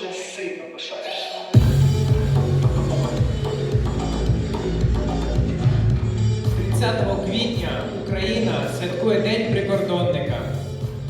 дуже сильно пишаєшся. – 30 квітня Україна святкує День прикордонника.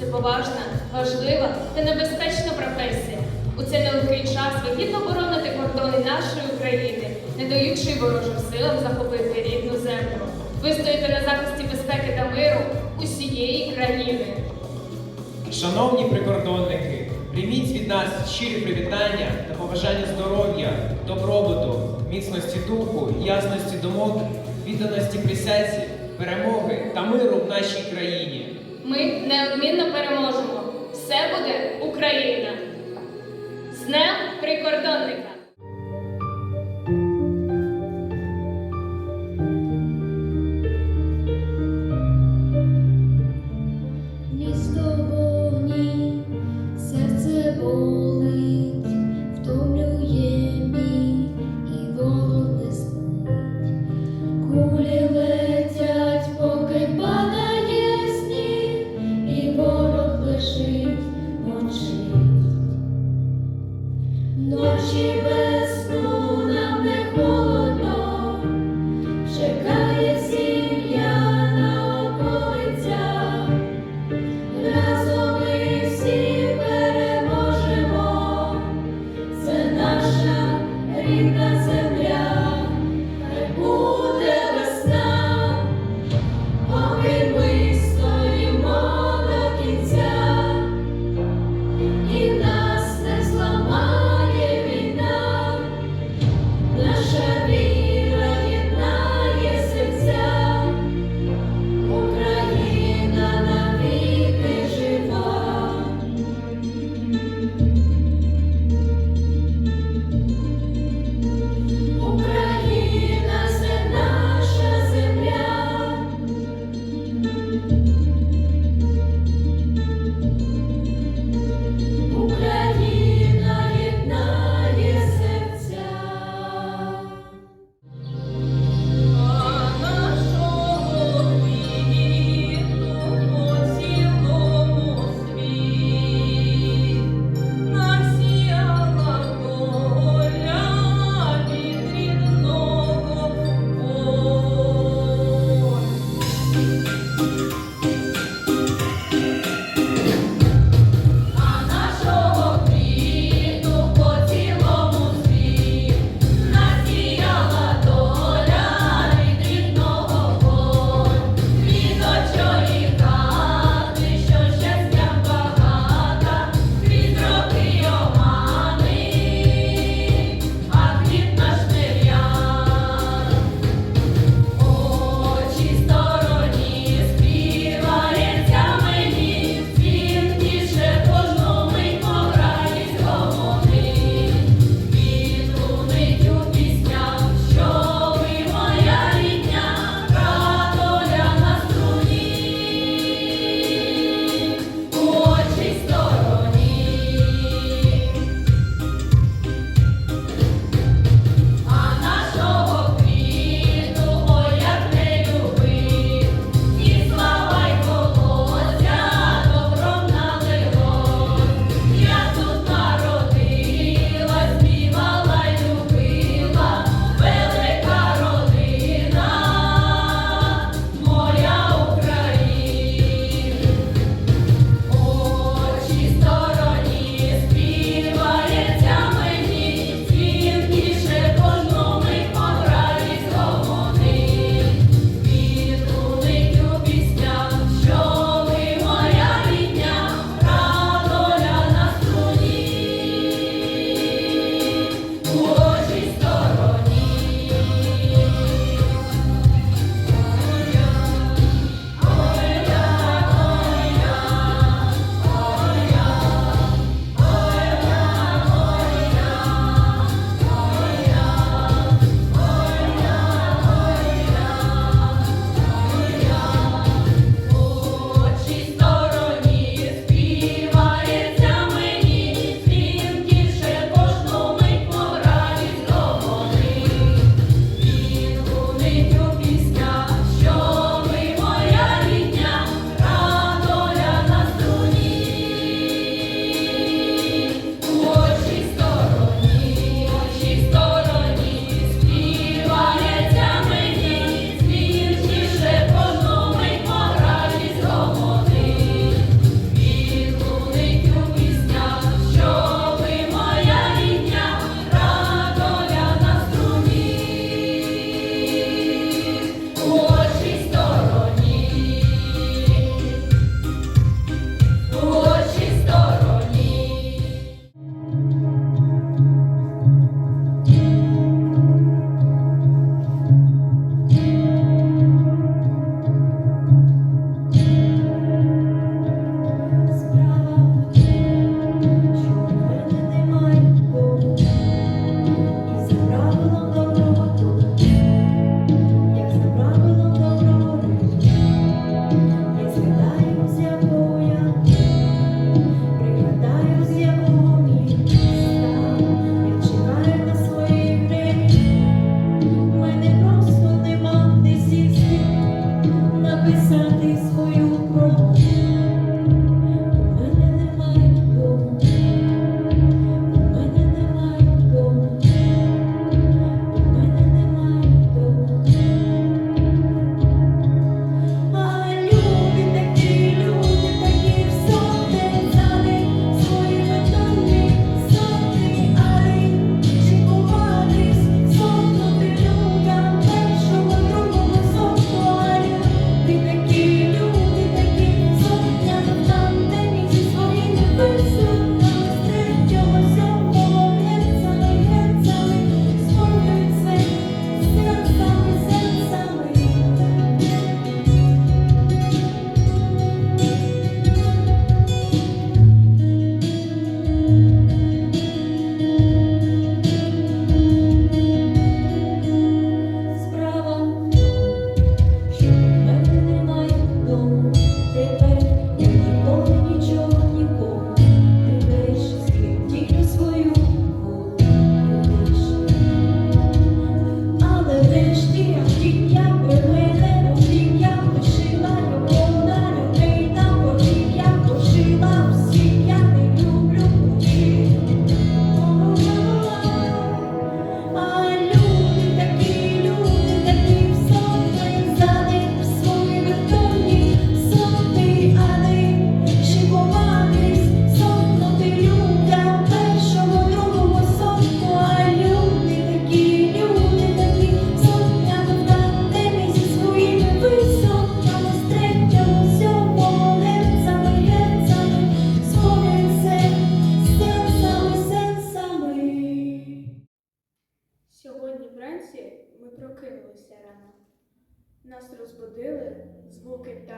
Це поважна, важлива та небезпечна професія. У цей нелегкий час ви гідно бороните кордони нашої України, не даючи ворожим силам захопити рідну землю. Ви стоїте на захисті безпеки та миру усієї країни. Шановні прикордонники, прийміть від нас щирі привітання та побажання здоров'я, добробуту, міцності духу, ясності думок, відданості присязі, перемоги та миру в нашій країні. Ми неодмінно переможемо. Все буде Україна. З Днем прикордонника!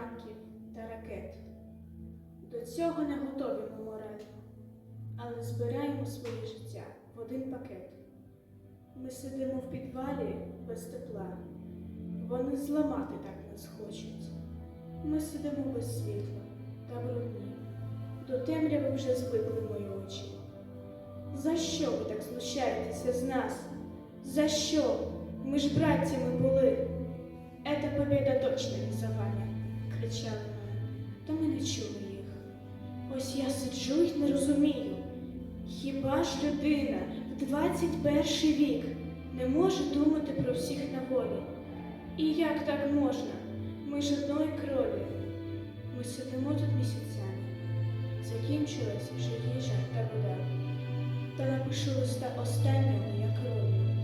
Танків та ракет. До цього не готові ми морально, але збираємо своє життя в один пакет. Ми сидимо в підвалі без тепла. Вони зламати так нас хочуть. Ми сидимо без світла та брудні. До темряви вже звикли мої очі. За що ви так знущаєтеся з нас? За що? Мы ж братьями були. Эта победа точно не за вами, кричали ми. Та ми не чули їх. Ось я сиджу й не розумію. Хіба ж людина в 21 вік не може думати про всіх на волі? І як так можна? Ми ж одної крові. Ми сидимо тут місяцями. Закінчилась вже їжа та вода. Та напишу листа останнього, як кров'ю.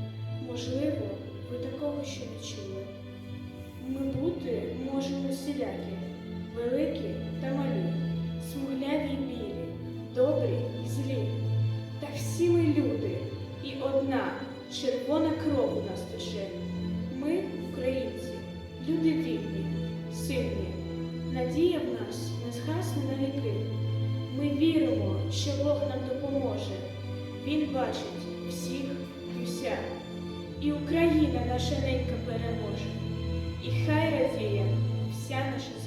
Можливо, ви такого ще не чули. Ми бути можемо всілякі, великі та малі, смугляві й білі, добрі й злі. Та всі ми люди, і одна червона кров у нас тече. Ми, українці, люди вільні, сильні. Надія в нас не згасне на віки. Ми віримо, що Бог нам допоможе. Він бачить всіх і вся. І Україна наша ненька переможе. І хай радіє вся наша.